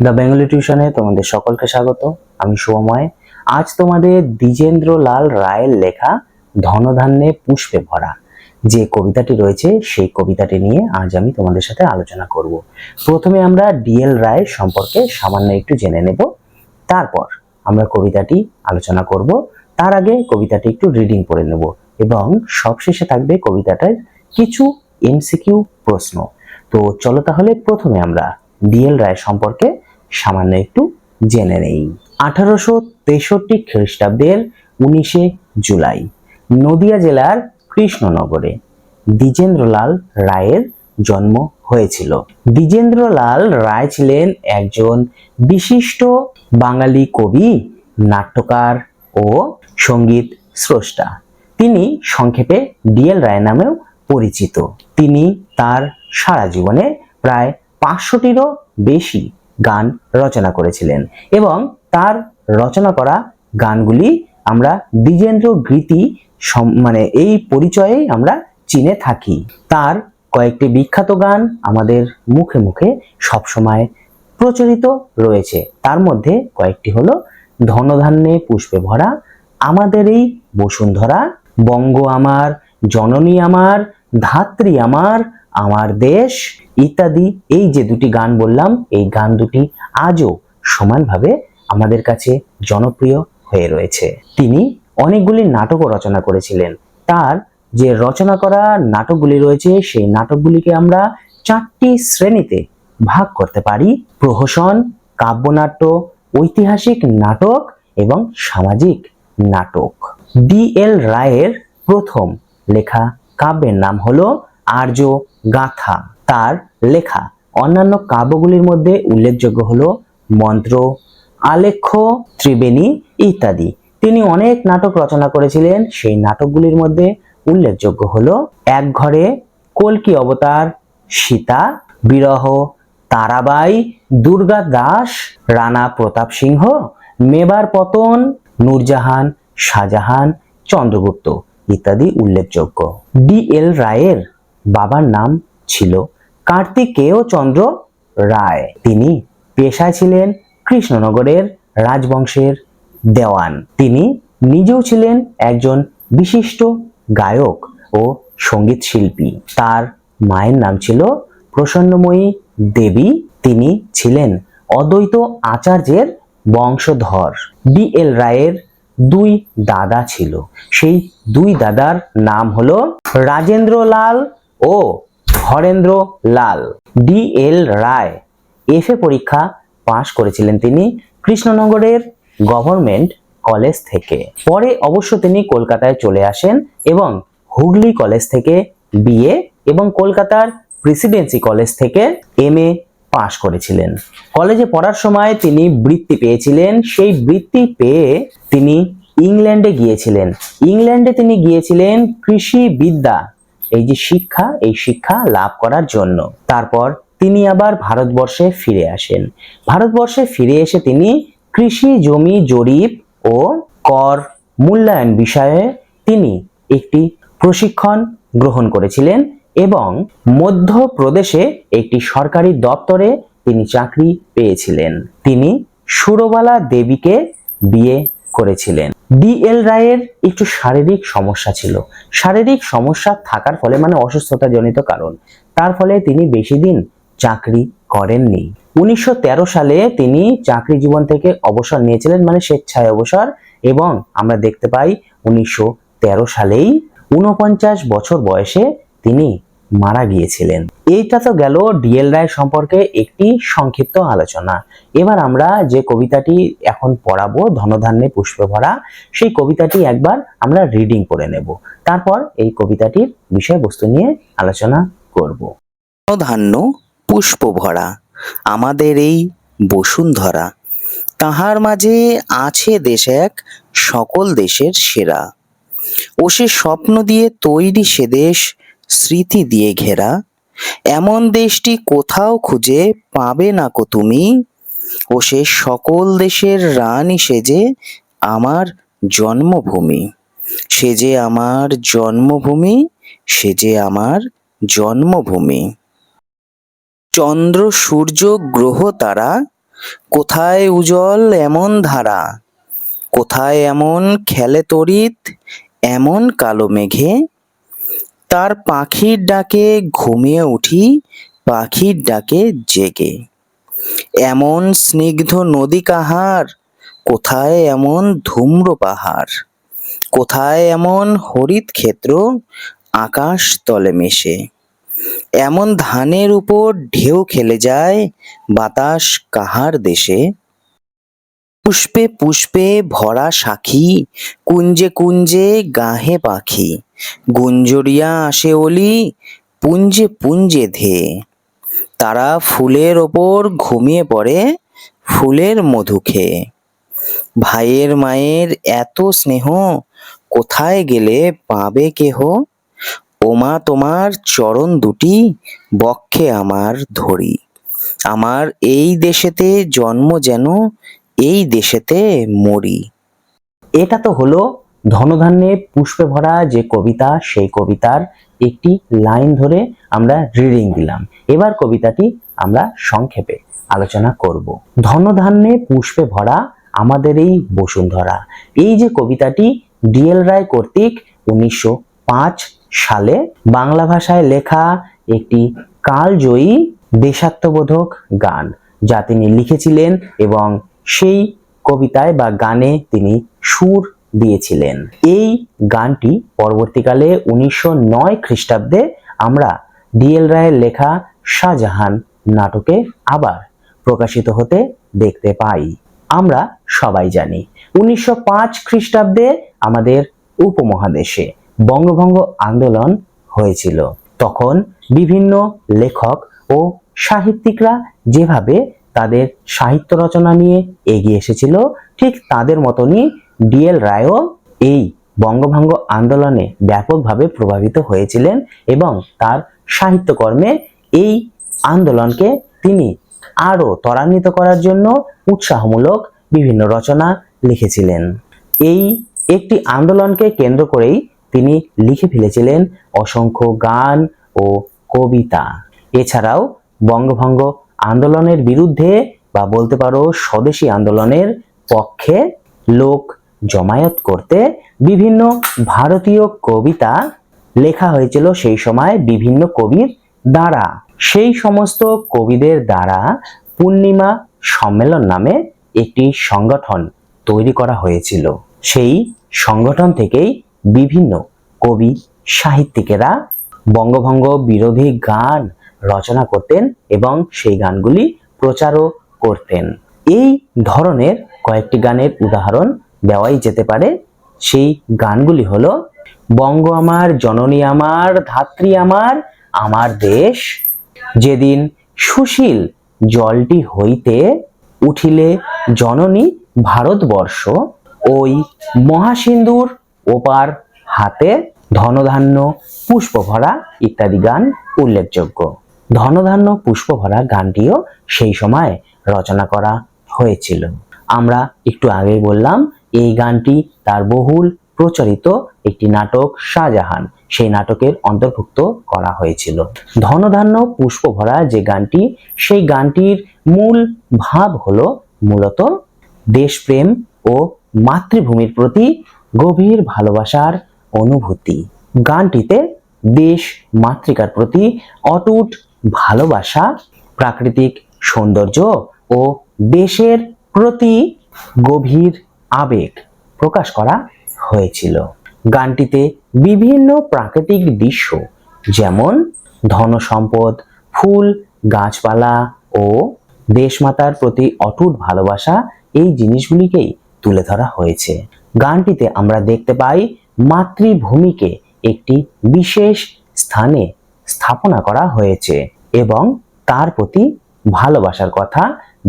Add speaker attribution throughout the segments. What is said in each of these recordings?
Speaker 1: The Bengali টিউশনে তোমাদের সকলকে স্বাগত, আমি শুভময় আজ তোমাদের দ্বিজেন্দ্র লাল রায়ের লেখা ধনধান্যে পুষ্পে ভরা যে কবিতাটি রয়েছে, সেই কবিতাটি নিয়ে আজ আমি তোমাদের সাথে আলোচনা করব। প্রথমে আমরা ডিএল রায় সম্পর্কে সামান্য একটু জেনে নেব। তারপর আমরা কবিতাটি আলোচনা করব। তার আগে কবিতাটি একটু রিডিং করে নেব এবং সবশেষে থাকবে কবিতাটার কিছু এমসিকিউ প্রশ্ন। তো চলো তাহলে প্রথমে আমরা ডিএল রায় সম্পর্কে সামান্য একটু জেনে নেই। আঠারোশো তেষট্টি খ্রিস্টাব্দের উনিশে জুলাই, নদিয়া জেলার কৃষ্ণনগরে দ্বিজেন্দ্রলাল রায়ের জন্ম হয়েছিল। দ্বিজেন্দ্রলাল রায় ছিলেন একজন বিশিষ্ট বাঙালি কবি, নাট্যকার ও সংগীত স্রষ্টা। তিনি সংক্ষেপে ডিএল রায় নামেও পরিচিত। তিনি তার সারা জীবনে প্রায় পাঁচশোটিরও বেশি গান রচনা করেছিলেন এবং তার রচনা করা গানগুলি আমরা দ্বিজেন্দ্র গীতি মানে এই পরিচয়েই আমরা চিনে থাকি। তার কয়েকটি বিখ্যাত গান আমাদের মুখে মুখে সবসময় প্রচলিত রয়েছে। তার মধ্যে কয়েকটি হলো ধনধান্যে পুষ্পে ভরা, আমাদের এই বসুন্ধরা, বঙ্গ আমার, জননী আমার, ধাত্রী আমার আমার দেশ ইত্যাদি। এই যে দুটি গান বললাম, এই গান দুটি আজও সমানভাবে আমাদের কাছে জনপ্রিয় হয়ে রয়েছে। তিনি অনেকগুলি নাটকও রচনা করেছিলেন। তার যে রচনা করা নাটকগুলি রয়েছে, সেই নাটকগুলিকে আমরা চারটি শ্রেণীতে ভাগ করতে পারি। প্রহসন, কাব্যনাট্য, ঐতিহাসিক নাটক এবং সামাজিক নাটক। ডি এল রায়ের প্রথম লেখা কাব্যের নাম হলো আর্য গাথা। তার লেখা অন্যান্য কাব্যগুলির মধ্যে উল্লেখযোগ্য হলো মন্ত্র, আলেখ্য, ত্রিবেণী ইত্যাদি। তিনি অনেক নাটক রচনা করেছিলেন, সেই নাটকগুলির মধ্যে উল্লেখযোগ্য হলো এক ঘরে কলকি অবতার, সীতা, বিরহ, তারাবাই, দুর্গা দাস, রানা প্রতাপ সিংহ, মেবার পতন, নূরজাহান, শাহজাহান, চন্দ্রগুপ্ত ইত্যাদি উল্লেখযোগ্য। ডি এল রায়ের বাবার নাম ছিল কার্তিকেয় চন্দ্র রায়। তিনি পেশায় ছিলেন কৃষ্ণনগরের রাজবংশের দেওয়ান। তিনি নিজেও ছিলেন একজন বিশিষ্ট গায়ক ও সংগীত শিল্পী। তার মায়ের নাম ছিল প্রসন্নময়ী দেবী। তিনি ছিলেন অদ্বৈত আচার্যের বংশধর। ডি এল রায়ের দুই দাদা ছিল। সেই দুই দাদার নাম হলো রাজেন্দ্রলাল ও Harendra Lal, D L Roy. F A পরীক্ষা পাশ করেছিলেন তিনি কৃষ্ণনগরের গভর্নমেন্ট কলেজ থেকে। পরে অবশ্য তিনি কলকাতায় চলে আসেন এবং হুগলি কলেজ থেকে বিএ এবং কলকাতার প্রেসিডেন্সি কলেজ থেকে এম এ পাশ করেছিলেন। কলেজে পড়ার সময় তিনি বৃত্তি পেয়েছিলেন। সেই বৃত্তি পেয়ে তিনি ইংল্যান্ডে গিয়েছিলেন। ইংল্যান্ডে তিনি গিয়েছিলেন কৃষি বিদ্যা এই যে শিক্ষা, এই শিক্ষা লাভ করার জন্য। তারপর তিনি আবার ভারতবর্ষে ফিরে আসেন। ভারতবর্ষে ফিরে এসে তিনি কৃষি, জমি, জরিপ ও কর মূল্যায়ন বিষয়ে তিনি একটি প্রশিক্ষণ গ্রহণ করেছিলেন এবং মধ্যপ্রদেশে একটি সরকারি দপ্তরে তিনি চাকরি পেয়েছিলেন। তিনি সুরবালা দেবীকে বিয়ে করেছিলেন। ডি এল রায়ের একটু শারীরিক সমস্যা ছিল। শারীরিক সমস্যা থাকার ফলে মানে অসুস্থতা জনিত কারণ। তার ফলে তিনি বেশি দিন চাকরি করেননি। উনিশশো তেরো সালে তিনি চাকরি জীবন থেকে অবসর নিয়েছিলেন মানে স্বেচ্ছায় অবসর, এবং আমরা দেখতে পাই উনিশশো তেরো সালেই উনপঞ্চাশ বছর বয়সে তিনি মারা গিয়েছিলেন। এইটা তো গেল ডিএল রায় সম্পর্কে একটি সংক্ষিপ্ত আলোচনা। এবার আমরা যে কবিতাটি এখন পড়াবো, ধনধান্যে পুষ্পে ভরা, সেই কবিতাটি একবার আমরা রিডিং করে নেব। তারপর এই কবিতাটির বিষয়বস্তু নিয়ে আলোচনা করব।
Speaker 2: ধনধান্য পুষ্প ভরা, আমাদের এই বসুন্ধরা, তাহার মাঝে আছে দেশ এক, সকল দেশের সেরা। ও সে স্বপ্ন দিয়ে তৈরি সে দেশ স্মৃতি দিয়ে ঘেরা, এমন দেশটি কোথাও খুঁজে পাবে না কো তুমি, ও সে সকল দেশের রানী সেজে আমার জন্মভূমি। সে যে আমার জন্মভূমি সে যে আমার জন্মভূমি। চন্দ্র, সূর্য, গ্রহ তারা, কোথায় উজল এমন ধারা? কোথায় এমন খেলে তড়িৎ, এমন কালো মেঘে? তার পাখির ডাকে ঘুমিয়ে উঠি, পাখির ডাকে জেগে। এমন স্নিগ্ধ নদী কাহার? কোথায় এমন ধূম্র পাহাড়? কোথায় এমন হরিত ক্ষেত্র? আকাশ তলে মেশে। এমন ধানের উপর ঢেউ খেলে যায় বাতাস কাহার দেশে? পুষ্পে পুষ্পে ভরা সাখী, কুঞ্জে কুঞ্জে গাহে পাখি। গুঞ্জরিয়া আসে অলি, পুঞ্জে পুঞ্জে ধেয়ে তারা ফুলের ওপর ঘুমিয়ে পড়ে, ফুলের মধু খেয়ে ভাইয়ের মায়ের এত স্নেহ, কোথায় গেলে পাবে কেহ? ওমা তোমার চরণ দুটি, বক্ষে আমার ধরি। আমার এই দেশেতে জন্ম যেন এই দেশেতে মরি।
Speaker 1: এটা তো হলো ধনধান্যে পুষ্পে ভরা যে কবিতা, সেই কবিতার একটি লাইন ধরে আমরা রিডিং দিলাম। এবার কবিতাটি আমরা সংক্ষেপে আলোচনা করব। ধনধান্যে পুষ্পে ভরা আমাদের এই বসুন্ধরা। এই যে কবিতাটি ডিএল রায় কর্তৃক উনিশশো পাঁচ সালে বাংলা ভাষায় লেখা একটি কালজয়ী দেশাত্মবোধক গান, যা তিনি লিখেছিলেন এবং সেই কবিতায় বা গানে তিনি সুর দিয়েছিলেন। এই গানটি পরবর্তীকালে উনিশশো নয় খ্রিস্টাব্দে আমরা ডিএল রায়ের লেখা শাহজাহান নাটকে আবার প্রকাশিত হতে দেখতে পাই। আমরা সবাই জানি, উনিশশো পাঁচ খ্রিস্টাব্দে আমাদের উপমহাদেশে বঙ্গভঙ্গ আন্দোলন হয়েছিল। তখন বিভিন্ন লেখক ও সাহিত্যিকরা যেভাবে তাদের সাহিত্য রচনা নিয়ে এগিয়ে এসেছিল। ঠিক তাদের মতনই ডিএল রায়ও এই বঙ্গভঙ্গ আন্দোলনে ব্যাপকভাবে প্রভাবিত হয়েছিলেন এবং তার সাহিত্যকর্মে এই আন্দোলনকে তিনি আরও ত্বরান্বিত করার জন্য উৎসাহমূলক বিভিন্ন রচনা লিখেছিলেন। এই একটি আন্দোলনকে কেন্দ্র করেই তিনি লিখে ফেলেছিলেন অসংখ্য গান ও কবিতা। এছাড়াও বঙ্গভঙ্গ আন্দোলনের বিরুদ্ধে বা বলতে পারো স্বদেশী আন্দোলনের পক্ষে লোক জমায়েত করতে বিভিন্ন ভারতীয় কবিতা লেখা হয়েছিল সেই সময় বিভিন্ন কবির দ্বারা। সেই সমস্ত কবিদের দ্বারা পূর্ণিমা সম্মেলন নামে একটি সংগঠন তৈরি করা হয়েছিল। সেই সংগঠন থেকেই বিভিন্ন কবি সাহিত্যিকেরা বঙ্গভঙ্গ বিরোধী গান রচনা করতেন এবং সেই গানগুলি প্রচারও করতেন। এই ধরনের কয়েকটি গানের উদাহরণ দেওয়াই যেতে পারে। সেই গানগুলি হলো, বঙ্গ আমার, জননী আমার, ধাত্রী আমার আমার দেশ। যেদিন সুশীল জলটি হইতে উঠিলে জননী ভারতবর্ষ, ওই মহাসিন্দুর ওপার হাতে ধনধান্য, পুষ্পভরা ইত্যাদি গান উল্লেখযোগ্য। ধনধান্য পুষ্পভরা গানটিও সেই সময় রচনা করা হয়েছিল। আমরা একটু আগেই বললাম, এই গানটি তার বহুল প্রচলিত একটি নাটক শাহজাহান। সেই নাটকের অন্তর্ভুক্ত করা হয়েছিল। ধনধান্য পুষ্পভরা যে গানটি, সেই গানটির মূল ভাব হলো মূলত দেশপ্রেম ও মাতৃভূমির প্রতি গভীর ভালোবাসার অনুভূতি। গানটিতে দেশ মাতৃকার প্রতি অটুট ভালোবাসা, প্রাকৃতিক সৌন্দর্য ও দেশের প্রতি গভীর আবেগ প্রকাশ করা হয়েছিল। গানটিতে বিভিন্ন প্রাকৃতিক দৃশ্য যেমন ধন সম্পদ ফুল, গাছপালা ও দেশমাতার প্রতি অটুট ভালোবাসা এই জিনিসগুলিকেই তুলে ধরা হয়েছে। গানটিতে আমরা দেখতে পাই মাতৃভূমিকে একটি বিশেষ স্থানে স্থাপনা করা হয়েছে এবং তার প্রতি ভালোবাসার কথা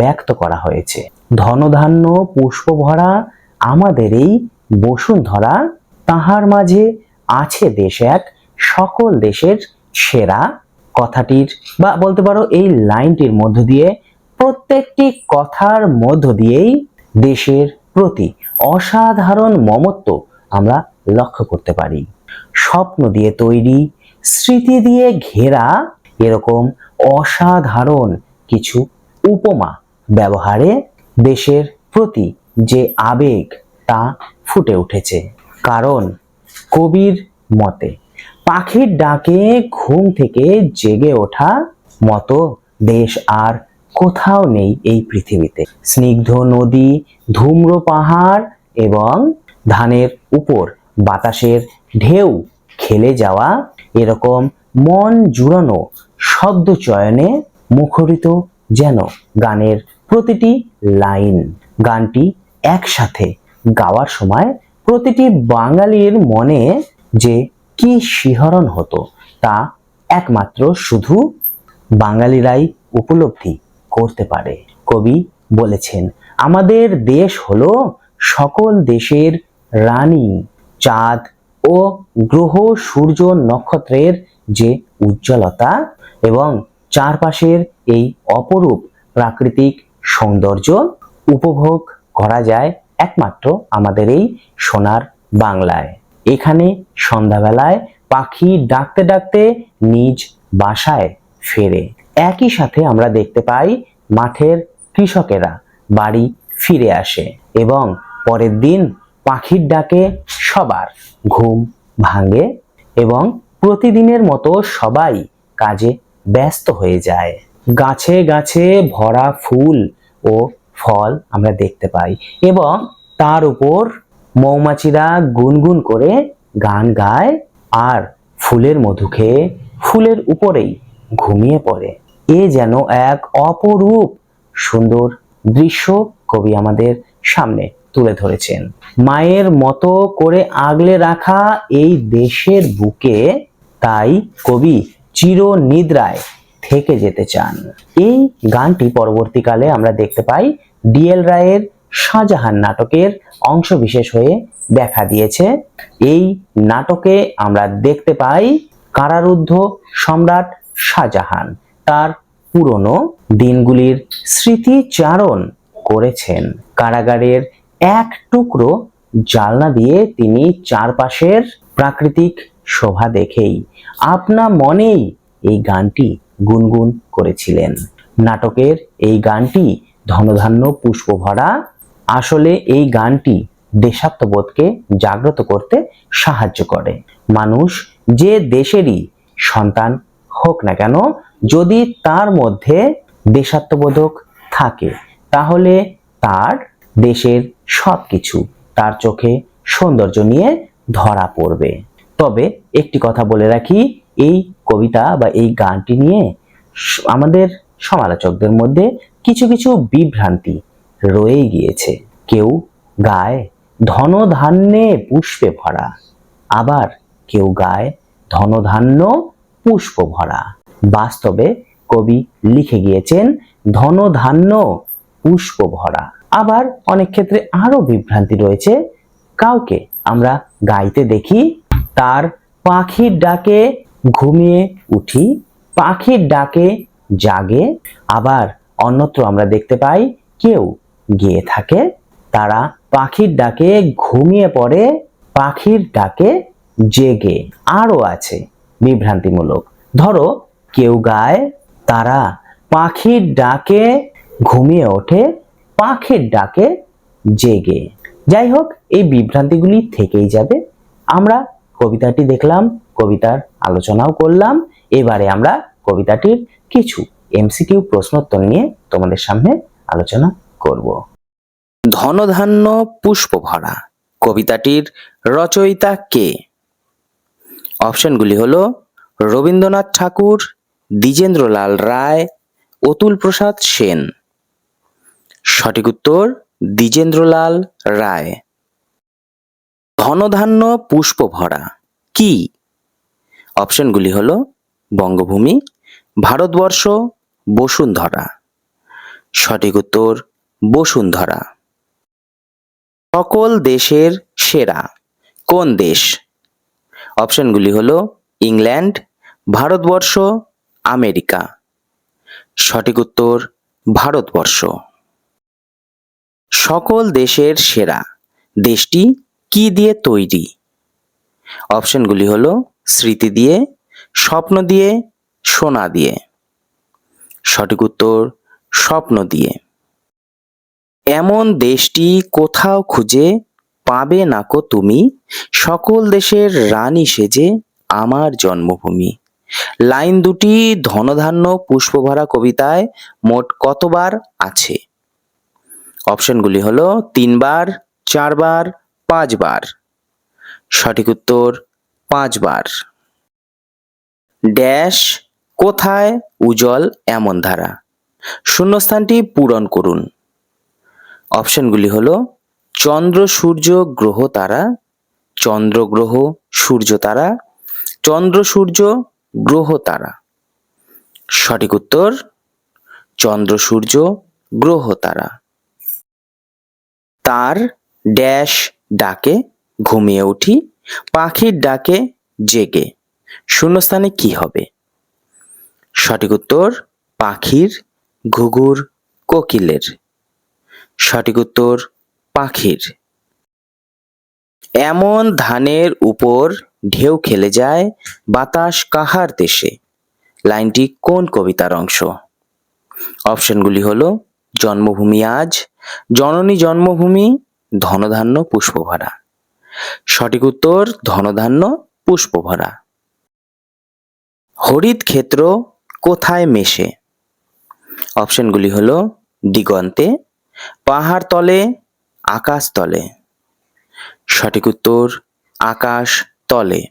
Speaker 1: ব্যক্ত করা হয়েছে। ধনধান্য, পুষ্পভরা আমাদের এই বসুন্ধরা তাহার মাঝে আছে দেশ এক, সকল দেশের সেরা। কথাটির বা বলতে পারো এই লাইনটির মধ্য দিয়ে প্রত্যেকটি কথার মধ্য দিয়েই দেশের প্রতি অসাধারণ মমত্ব আমরা লক্ষ্য করতে পারি। স্বপ্ন দিয়ে তৈরি স্মৃতি দিয়ে ঘেরা এরকম অসাধারণ কিছু উপমা ব্যবহারে দেশের প্রতি যে আবেগ তা ফুটে উঠেছে। কারণ কবির মতে, পাখির ডাকে ঘুম থেকে জেগে ওঠা মতো দেশ আর কোথাও নেই এই পৃথিবীতে। স্নিগ্ধ নদী, ধূম্র পাহাড় এবং ধানের উপর বাতাসের ঢেউ খেলে যাওয়া এরকম মন জুড়ানো শব্দ চয়নে মুখরিত যেন গানের প্রতিটি লাইন। গানটি একসাথে গাওয়ার সময় প্রতিটি বাঙালির মনে যে কি শিহরণ হতো, তা একমাত্র শুধু বাঙালিরাই উপলব্ধি করতে পারে। কবি বলেছেন, আমাদের দেশ হলো সকল দেশের রানী। চাঁদ ও গ্রহ সূর্য নক্ষত্রের যে উজ্জ্বলতা এবং চারপাশের এই অপরূপ প্রাকৃতিক সৌন্দর্য উপভোগ করা যায় একমাত্র আমাদের এই সোনার বাংলায়। এখানে সন্ধ্যাবেলায় পাখি ডাকতে ডাকতে নিজ বাসায় ফেরে। একই সাথে আমরা দেখতে পাই মাঠের কৃষকেরা বাড়ি ফিরে আসে এবং পরের দিন পাখির ডাকে সবার ঘুম ভাঙে এবং প্রতিদিনের মতো সবাই কাজে ব্যস্ত হয়ে যায়। গাছে গাছে ভরা ফুল ও ফল আমরা দেখতে পাই এবং তার উপর মৌমাছিরা গুনগুন করে গান গায় আর ফুলের মধু খেয়ে ফুলের উপরেই ঘুমিয়ে পড়ে। এ যেন এক অপরূপ সুন্দর দৃশ্য কবি আমাদের সামনে তুলে ধরেছেন। মায়ের মতো করে আগলে রাখা এই দেশের বুকে তাই কবি চির নিদ্রায় থেকে যেতে চান। এই গানটি পরবর্তীকালে আমরা দেখতে পাই ডিএল রায়ের শাহজাহান নাটকের অংশ বিশেষ হয়ে দেখা দিয়েছে। এই নাটকে আমরা দেখতে পাই কারারুদ্ধ সম্রাট শাহজাহান। তার পুরনো দিনগুলির স্মৃতিচারণ করেছেন। কারাগারের এক টুকরো জালনা দিয়ে তিনি চারপাশের প্রাকৃতিক শোভা দেখেই আপনা মনেই এই গানটি গুনগুন করেছিলেন। নাটকের এই গানটি ধনধান্য পুষ্প ভরা আসলে এই গানটি দেশাত্মবোধকে জাগ্রত করতে সাহায্য করে। মানুষ যে দেশেরই সন্তান হোক না কেন, যদি তার মধ্যে দেশাত্মবোধক থাকে, তাহলে তার দেশের সবকিছু তার চোখে সৌন্দর্য নিয়ে ধরা পড়বে। তবে একটি কথা বলে রাখি, এই কবিতা বা এই গানটি নিয়ে আমাদের সমালোচকদের মধ্যে কিছু কিছু বিভ্রান্তি রয়ে গিয়েছে। কেউ গায়, ধনধান্যে পুষ্পে ভরা। আবার কেউ গায়, ধনধান্য পুষ্প ভরা। বাস্তবে কবি লিখে গিয়েছেন, ধনধান্য পুষ্প ভরা। আবার অনেক ক্ষেত্রে আরও বিভ্রান্তি রয়েছে। কাউকে আমরা গাইতে দেখি, তার পাখির ডাকে ঘুমিয়ে উঠি, পাখির ডাকে জাগে। আবার অন্যত্র আমরা দেখতে পাই, কেউ গিয়ে থাকে, তারা পাখির ডাকে ঘুমিয়ে পড়ে, পাখির ডাকে জেগে। আরও আছে বিভ্রান্তিমূলক। ধরো, কেউ গায়, তারা পাখির ডাকে ঘুমিয়ে ওঠে পাখির ডাকে জেগে। যাই হোক, এই বিভ্রান্তিগুলি থেকেই যাবে। আমরা কবিতাটি দেখলাম, কবিতার আলোচনাও করলাম। এবারে আমরা কবিতাটির কিছু এমসিকিউ প্রশ্নোত্তর নিয়ে তোমাদের সামনে আলোচনা করব।
Speaker 2: ধনধান্য পুষ্প ভরা কবিতাটির রচয়িতা কে? অপশনগুলি হলো, রবীন্দ্রনাথ ঠাকুর, দ্বিজেন্দ্রলাল রায়, অতুল প্রসাদ সেন। সঠিক উত্তর, দ্বিজেন্দ্রলাল রায়। ধনধান্য পুষ্প ভরা কি? অপশনগুলি হলো, বঙ্গভূমি, ভারতবর্ষ, বসুন্ধরা। সঠিক উত্তর, বসুন্ধরা। সকল দেশের সেরা, কোন দেশ? অপশনগুলি হল, ইংল্যান্ড, ভারতবর্ষ, আমেরিকা। সঠিক উত্তর, ভারতবর্ষ। সকল দেশের সেরা। দেশটি কি দিয়ে তৈরি? অপশনগুলি হলো স্মৃতি দিয়ে, স্বপ্ন দিয়ে, সোনা দিয়ে। সঠিক উত্তর, স্বপ্ন দিয়ে। এমন দেশটি কোথাও খুঁজে পাবে নাকো তুমি? সকল দেশের রানী সেজে আমার জন্মভূমি। লাইন দুটি ধনধান্য পুষ্পভরা কবিতায় মোট কতবার আছে? অপশনগুলি হলো তিনবার, চারবার, পাঁচবার। সঠিক উত্তর, পাঁচবার। ড্যাশ, কোথায়, উজ্জ্বল, এমন ধারা। শূন্যস্থানটি পূরণ করুন। অপশনগুলি হলো চন্দ্র, সূর্য, গ্রহ, তারা। চন্দ্র, গ্রহ, সূর্য, তারা। চন্দ্র, সূর্য, গ্রহ, তারা। সঠিক উত্তর, চন্দ্র, সূর্য, গ্রহ, তারা। তার ড্যাশ ডাকে, ঘুমিয়ে উঠি, পাখির ডাকে জেগে। শূন্যস্থানে কি হবে? সঠিক উত্তর, পাখির ঘুঘুর কোকিলের। সঠিক উত্তর, পাখির। এমন ধানের উপর ঢেউ খেলে যায় বাতাস কাহার দেশে? লাইনটি কোন কবিতার অংশ? অপশনগুলি হলো, জন্মভূমি আজ জননী জন্মভূমি, ধনধান্য পুষ্পভরা। সঠিক উত্তর, ধনধান্য পুষ্পভরা। হরিত ক্ষেত্র কোথায় মেশে? অপশনগুলি হলো, দিগন্তে, পাহাড় তলে, আকাশ তলে। সঠিক উত্তর, আকাশ তলে।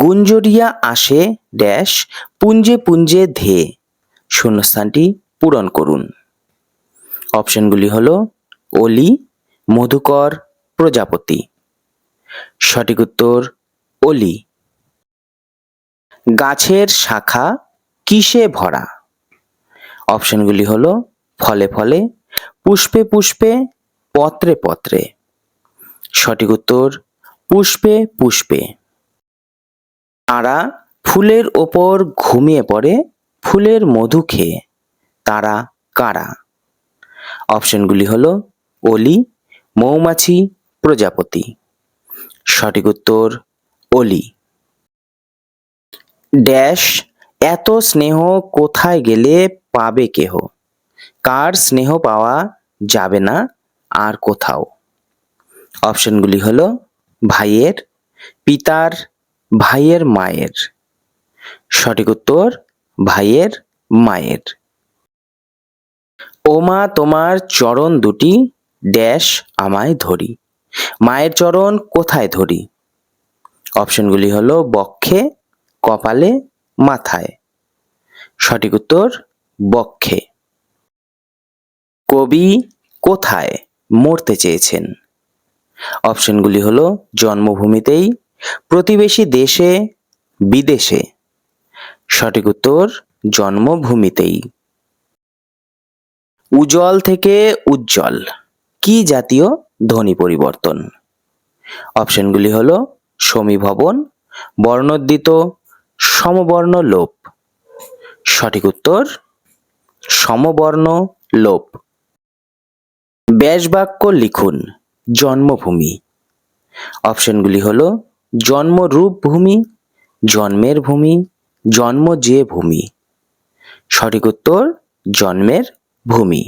Speaker 2: গুঞ্জরিয়া আসে ড্যাশ, পুঞ্জে পুঞ্জে ধে। শূন্যস্থানটি পূরণ করুন। অপশনগুলি হলো অলি, মধুকর, প্রজাপতি। সঠিক উত্তর, অলি। গাছের শাখা কিসে ভরা? অপশনগুলি হলো ফলে ফলে, পুষ্পে পুষ্পে, পত্রে পত্রে। সঠিক উত্তর, পুষ্পে পুষ্পে। তারা ফুলের ওপর ঘুমিয়ে পড়ে, ফুলের মধু খেয়ে। তারা কারা? অপশনগুলি হল অলি, মৌমাছি, প্রজাপতি। সঠিক উত্তর, অলি। ড্যাশ, এত স্নেহ কোথায় গেলে পাবে কেহ? কার স্নেহ পাওয়া যাবে না আর কোথাও? অপশনগুলি হলো ভাইয়ের, পিতার, ভাইয়ের মায়ের। সঠিক উত্তর, ভাইয়ের মায়ের। ওমা, তোমার চরণ দুটি ড্যাশ আমায় ধরি। মায়ের চরণ কোথায় ধরি? অপশনগুলি হলো বক্ষে, কপালে, মাথায়। সঠিক উত্তর, বক্ষে। কবি কোথায় মরতে চেয়েছেন? অপশনগুলি হলো জন্মভূমিতেই, প্রতিবেশী দেশে, বিদেশে। সঠিক উত্তর, জন্মভূমিতেই। উজ্জ্বল থেকে উজ্জ্বল। কি জাতীয় ধ্বনি পরিবর্তন? অপশনগুলি হল সমীভবন, বর্ণোদ্দিত, সমবর্ণ লোপ। সঠিক উত্তর, সমবর্ণ লোপ। ব্যাসবাক্য লিখুন, জন্মভূমি। অপশনগুলি হল জন্মরূপ ভূমি, জন্মের ভূমি, জন্ম যে ভূমি। সঠিক উত্তর, জন্মের ভূমি